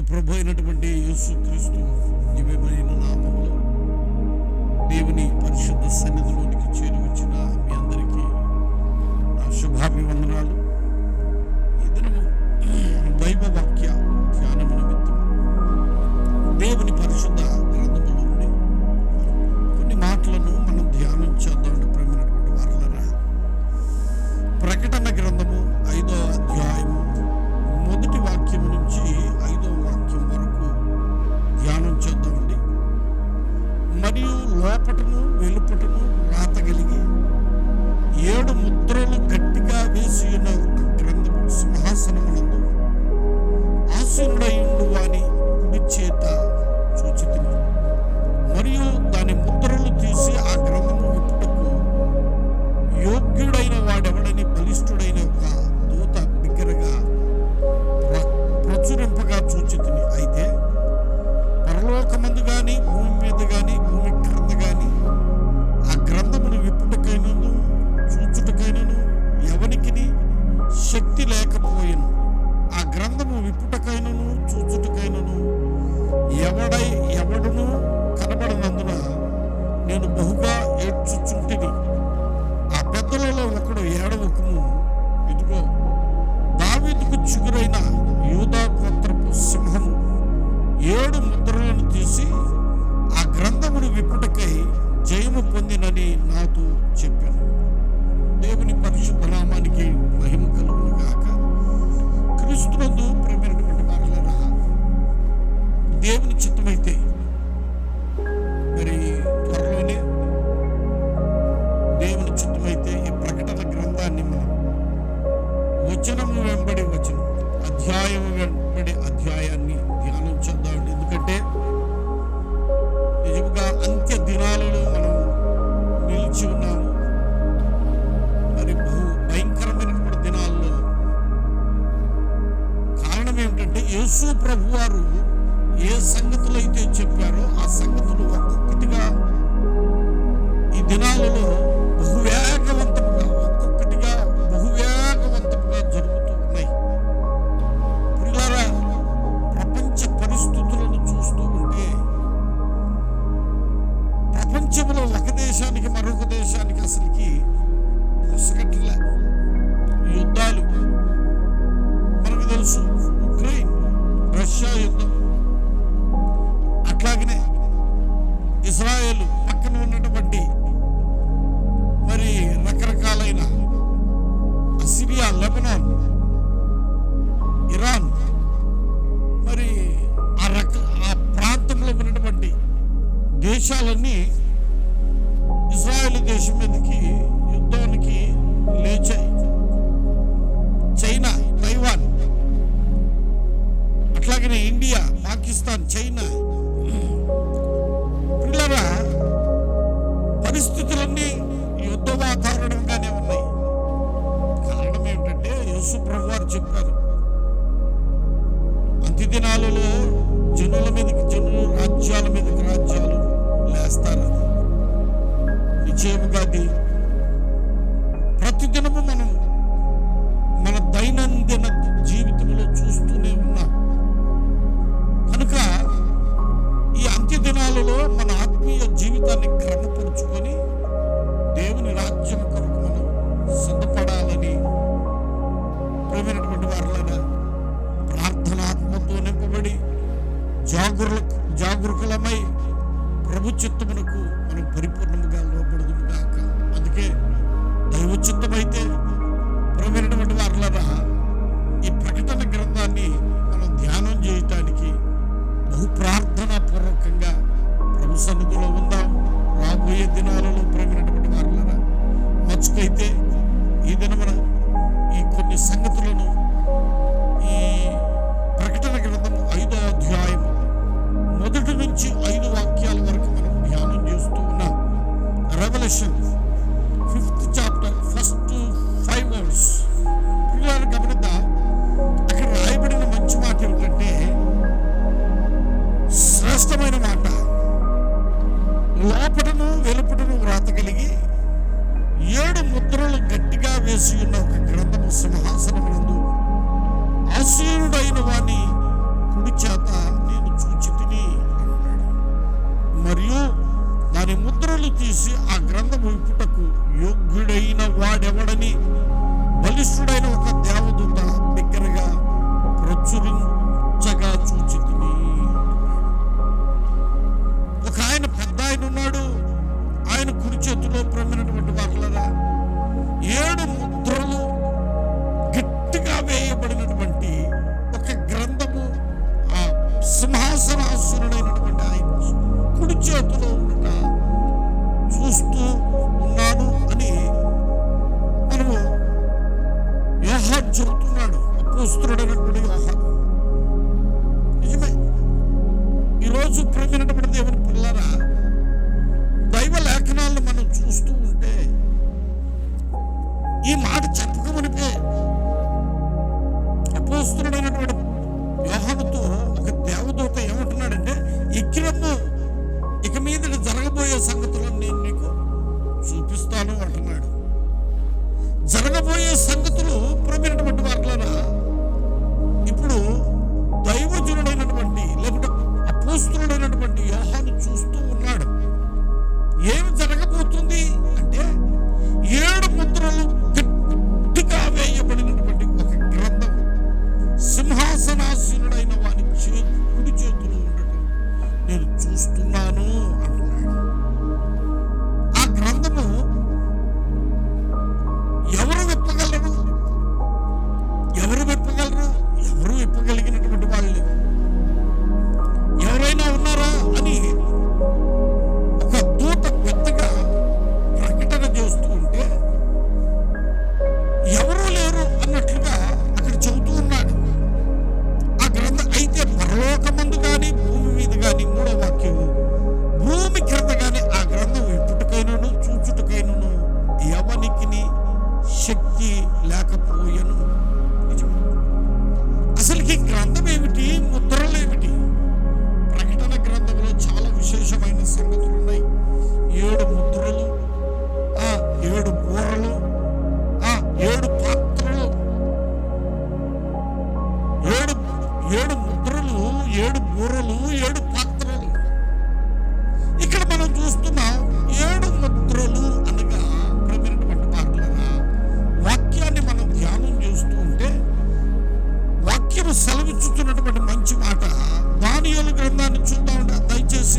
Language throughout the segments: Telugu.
మన ప్రభు అయినటువంటి యేసు క్రీస్తు నామములో దేవుని పరిశుద్ధ సన్నిధి యేసు ప్రభు వారు ఏ సంగతులు అయితే చెప్పారో ఆ సంగతులు ఒక్కొక్కటిగా ఈ దినాలలో దేశాలన్నీ ఇజ్రాయెల్ దేశం మీదకి యుద్ధానికి లేచాయి. చైనా తైవాన్ అట్లాగనే ఇండియా పాకిస్తాన్ చైనా విషయాలలో మన ఆత్మీయ జీవితాన్ని క్రమపరుచుకొని దేవుని రాజ్యం కొరకు మనం సిద్ధపడాలని ప్రేమైనటువంటి వారులైన ప్రార్థనాత్మతో నింపబడి జాగృ జాగృకులమై ప్రభు చిత్తమునకు మనం పరిపూర్ణముగా లోపడదుము అందుకే దైవ చిత్తమైతే ప్రేమైనటువంటి వారులరా ఈ ప్రకటన గ్రంథాన్ని మనం ధ్యానం చేయటానికి బహు ప్రార్థన రాబోయే దినాలలో ప్రేమైనటువంటి వారులరా మచ్చుకైతే ఈ దినమున ఈ కొన్ని సంగతులను ఈ ప్రకటన గ్రంథం ఐదో అధ్యాయం మొదటి నుంచి ఐదు వాక్యాల వరకు మనం ధ్యానం చేస్తూ ఉన్నాం. రెవల్యూషన్ ਸਾਰੀ ਸੰਗਤ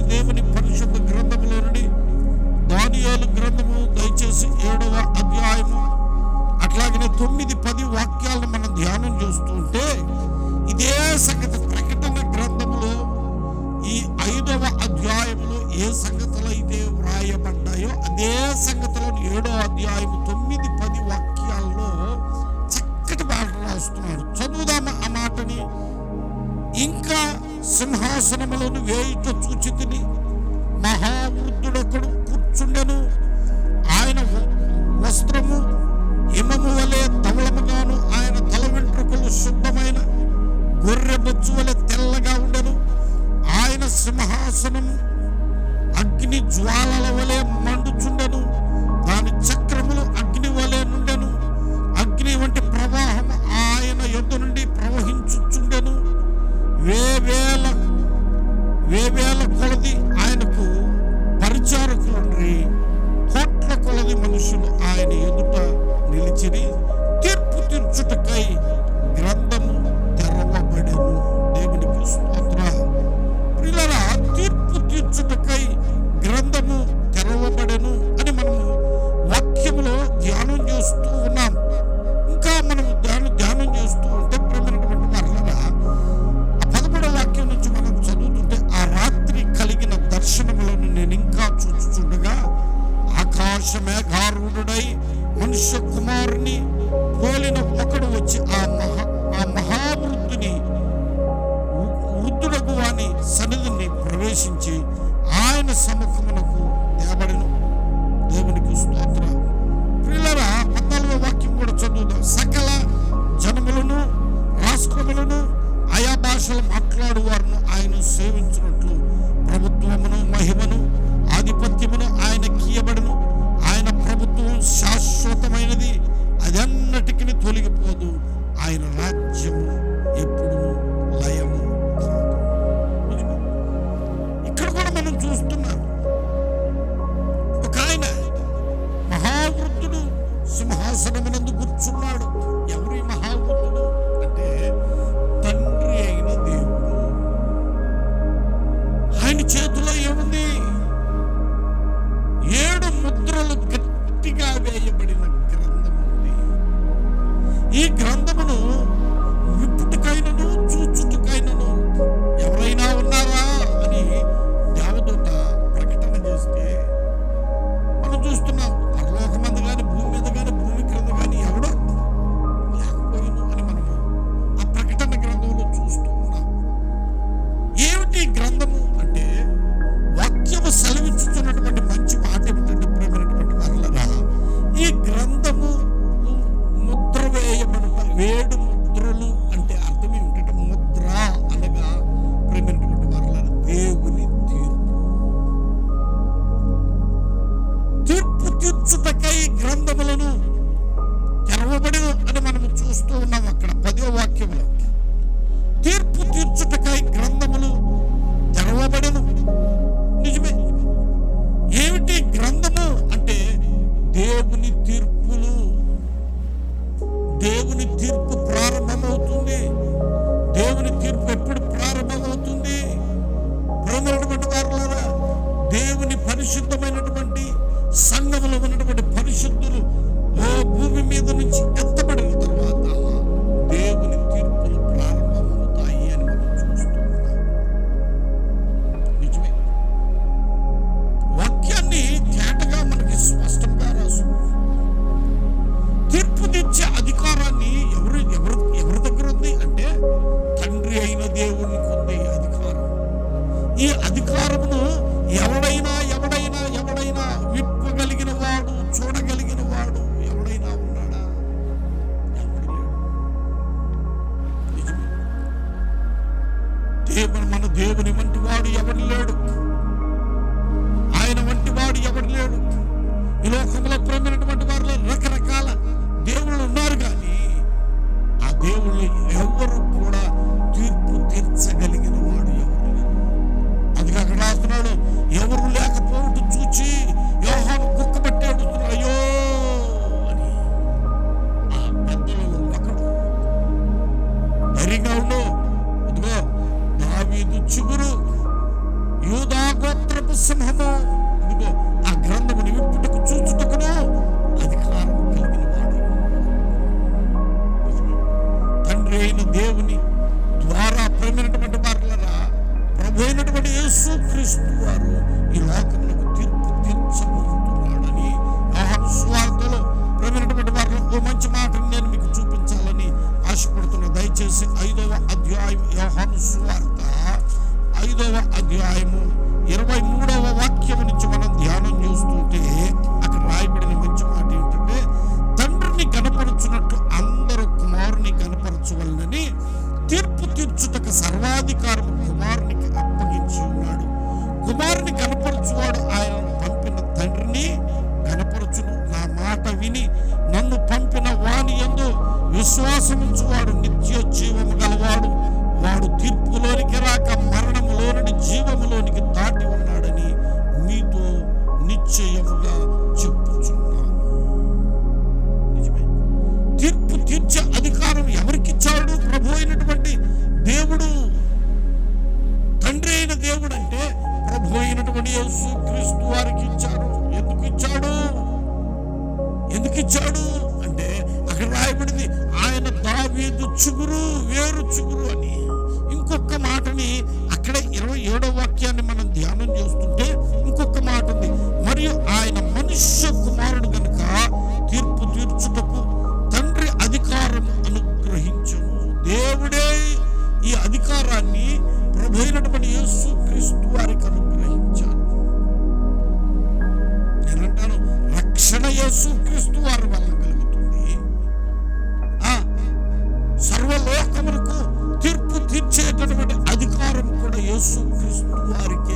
దయచేసి దేవుని పరిశుద్ధ గ్రంథములో నుండి దానియాలు గ్రంథము దయచేసి ఏడవ అధ్యాయము అట్లాగనే తొమ్మిది పది వాక్యాలను మనం ధ్యానం చేస్తూ ఉంటే ఇదే సంగతి ప్రకటన గ్రంథములో ఈ ఐదవ అధ్యాయంలో ఏ సంగతులు అయితే వ్రాయబడ్డాయో అదే సంగతులను ఏడవ అధ్యాయము సింహాసనములను వేయుట చూచుకుని తిని మహావృద్ధుడొకడు కూర్చుండెను. ఆయన వస్త్రము హిమము వలె తమలముగాను ఆయన తల వెంట్రుకలు శుద్ధమైన గొర్రె బొచ్చు వలె తెల్లగా ఉండెను. ఆయన సింహాసనము అగ్ని జ్వాలల వలె మండుచుండెను. దాని చక్రములు అగ్ని వలె నుండెను. అగ్ని వంటి ప్రవాహం ఆయన యొద్ నుండి ప్రవహించుచుండెను. వేవేల వేవేల కొలది ఆయనకు పరిచారకులుండ్రి కోట్ల కొలది మనుషులు ఆయన ఎదుట నిలిచిరి. తీర్పు తీర్చుటకై പ്രഹസനമെന്നും ఈ లోకంలో కూడా యేసు క్రీస్తు వారికే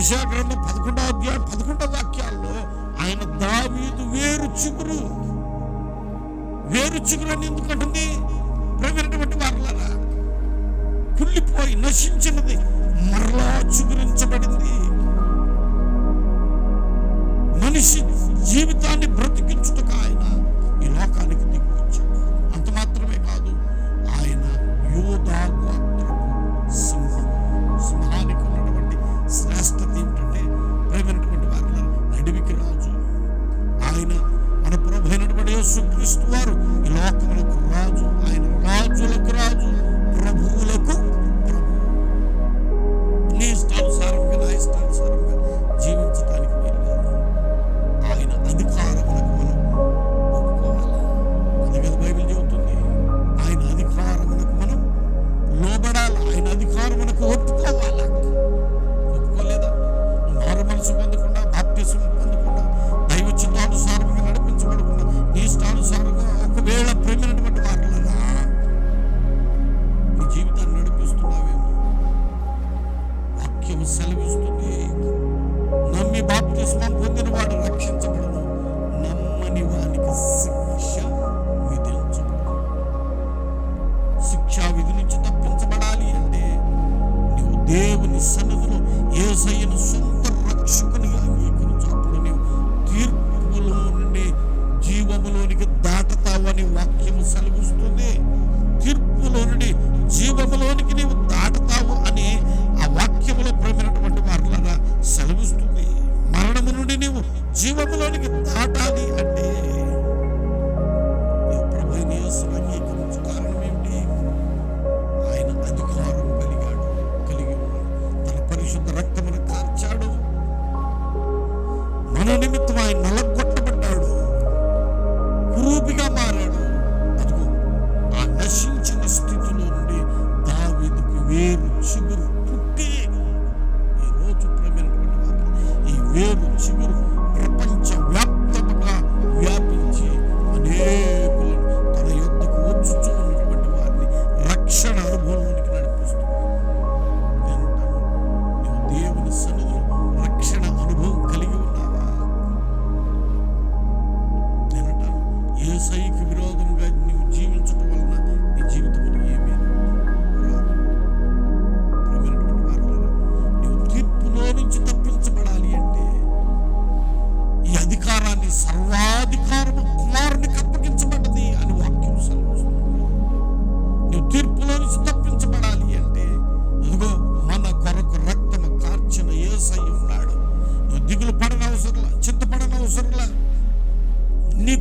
యశాగ్రంథం పదకొండవ అధ్యాయం పదకొండవ వాక్యాల్లో ఆయన దావీదు వేరు చిగురు. వేరు చిగురు అని ఎందుకంటుంది? ప్రవీణటువంటి వారులరా కుళ్ళిపోయి నశించినది మరలా చిగురించబడింది. మనిషి జీవితాన్ని బ్రతికించుటక ఆయన ఈ లోకానికి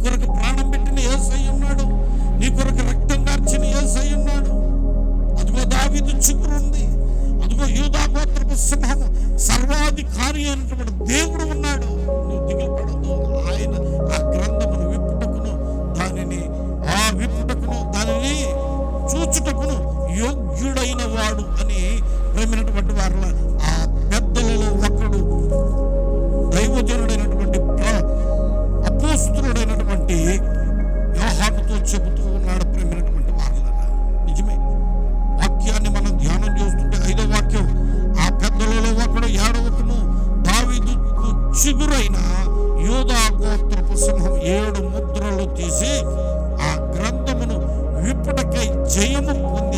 కొరకు ప్రాణం పెట్టిన ఏసై ఉన్నాడు. నీ కొరకు రక్తం దార్చిన ఏసై ఉన్నాడు. అదిగో దావిదు చిగురు ఉంది అదిగో యూదాగోత్రపు సర్వాధికారి అయినటువంటి దేవుడు ജയവും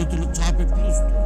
título de Sabe Cristo.